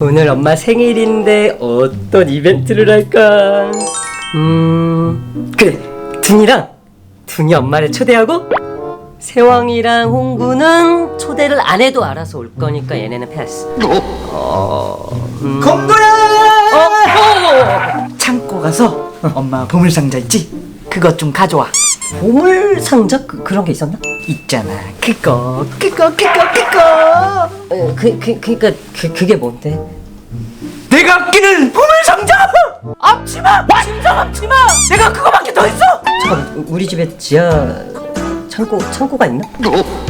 오늘 엄마 생일인데 어떤 이벤트를 할까? 음, 그래. 둔이랑 둔이 엄마를 초대하고 세왕이랑 홍구는 초대를 안 해도 알아서 올 거니까 얘네는 패스. 어, 음, 건도야! 어, 창고 가서 엄마 보물 상자 있지? 그것 좀 가져와. 어, 보물 상자 그, 그런 게 있었나? 있잖아. 그거, 그거, 그거, 그거. 어, 그, 그, 그니까 그, 그게 뭔데? 내가 아끼는 보물 상자! 앞치마! 심장 앞치마! 내가 그거밖에 더 있어! 잠깐 우리 집에 지하 창고 창고가 있나?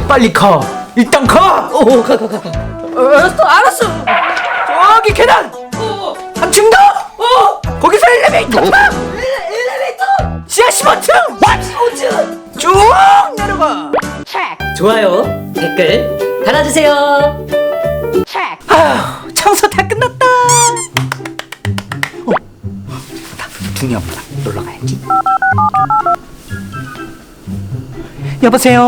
빨리 가. 일단 가. 어, 가, 가, 가, 가. 알았어, 알았어. 저기 계단. 한 층 더. 어. 거기서 엘리베이터. 엘 좋아요, 댓글 달아주세요. 아휴, 청소 다 끝났다. 어, 나 둥이 엄마 놀러 가야지. 여보세요.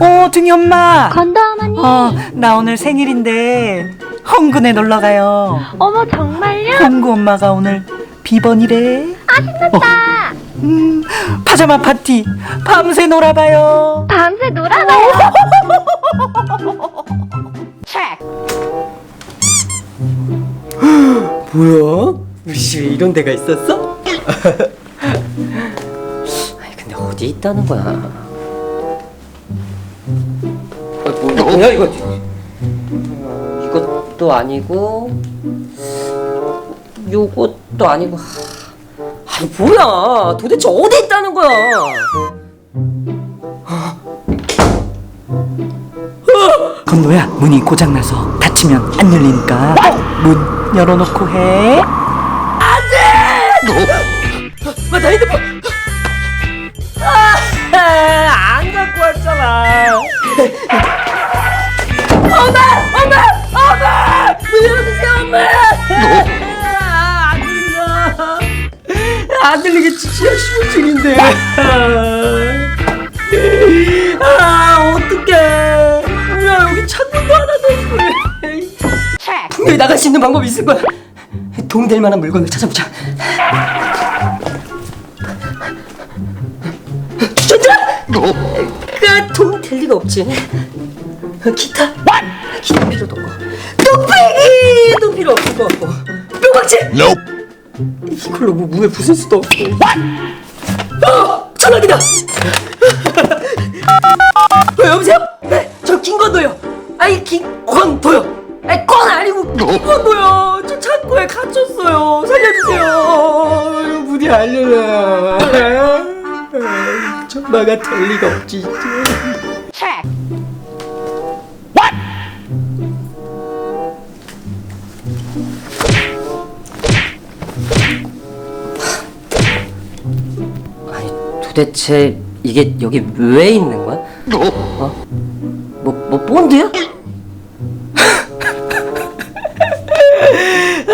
어, 둥이 엄마. 건도 어머니. 어, 나 오늘 생일인데 홍군에 놀러 가요. 어머 정말요? 홍구 엄마가 오늘 비번이래. 아 신났다. 음, 파자마 파티 밤새 놀아봐요. 밤새 놀아봐요. 뭐야? 우리 집에 이런 데가 있었어? 아니 근데 어디 있다는 거야? 아, 뭐, 뭐야 이거? 어, 이것도 아니고 요것도 아니고 아니 뭐야? 도대체 어디 있다는 거야? 건노야 문이 고장나서 닫히면 안 열리니까 문 열어놓고 해. 맞아 핸드폰 아, 안 갖고 왔잖아 안 들리게 지하 15층인데. 아 어떡해. 뭐야 여기 창문도 하나도 없고 분명히 나갈 수 있는 방법이 있을 거야. 도움될 만한 물건을 찾아보자. 전자! 그 도움될 리가 없지. 어, 기타? 기타 필요도 없고. 뚝배기 도 필요 없을 것 같고. 뼈박질! 이걸로 뭐 무에 부술 수도 없고 어! 전화기다! 어, 여보세요? 네, 저 김건도요 아니 김건도요 아니 건 아니고 김건도요 저 창고에 갇혔어요 살려주세요 문이 안 열려요 전화가 될 리가 없지. 도대체 이게 여기 왜 있는 거야? 어? 뭐, 뭐 본드야?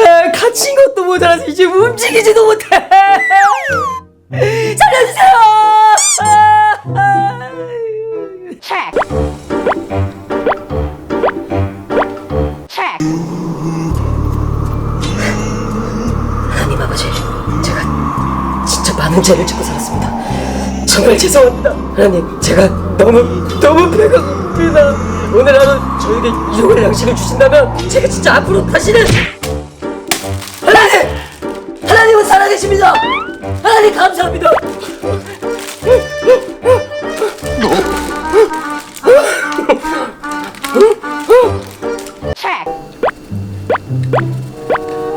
아, 갇힌 것도 모자라서 이제 움직이지도 못해. 살려주세요! 아버지. 제가 진짜 많은 죄를 짓고 살았습니다 정말 죄송합니다. 하나님 제가 너무 너무 배가 고픕니다. 오늘 하루 저에게 일용할 양식을 주신다면 제가 진짜 앞으로 다시는 하나님 하나님은 살아계십니다. 하나님 감사합니다.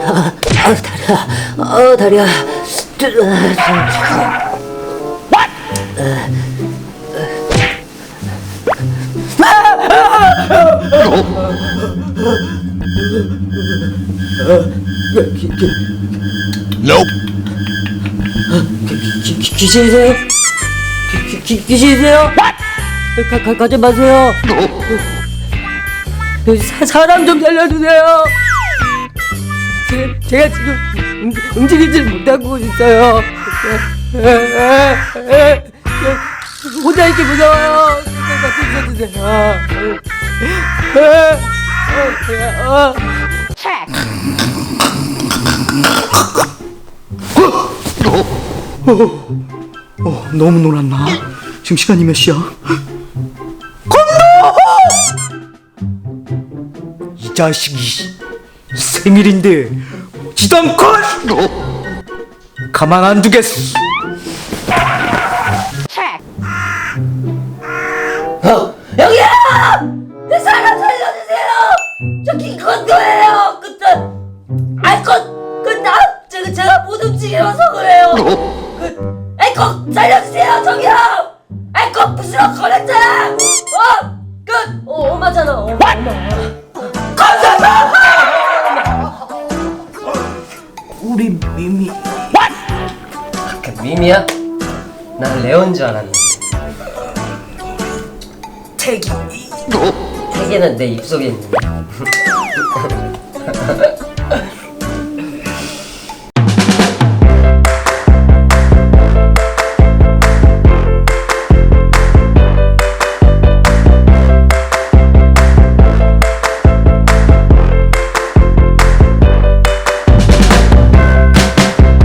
아 다리야. 아 다리야 기, 기, Nope. 기, 기, 기, 귀신이세요? 기, 기, 기, 귀신이세요? 가, 가, 가지 마세요. 사, 사람 좀 살려주세요. 제, 제가 지금 움, 움직이질 못하고 있어요. 혼자 있기 무서워요. 같이 있어주세요 어, 너무 놀았나? 지금 시간이 몇 시야? 건너! 이 자식이 생일인데 지담 컷! 가만 안 두겠어. 어, 움직여서 그래요. 그 아이콘 살려주세요 저기요! 아이콘 부스러 걸렸잖아! 어! 그 어, 엄마잖아 어, 엄마. 우리 미미. 그 미미야? 난 레온 줄 알았는데. 태기. 태기는 내 입속에 있는데.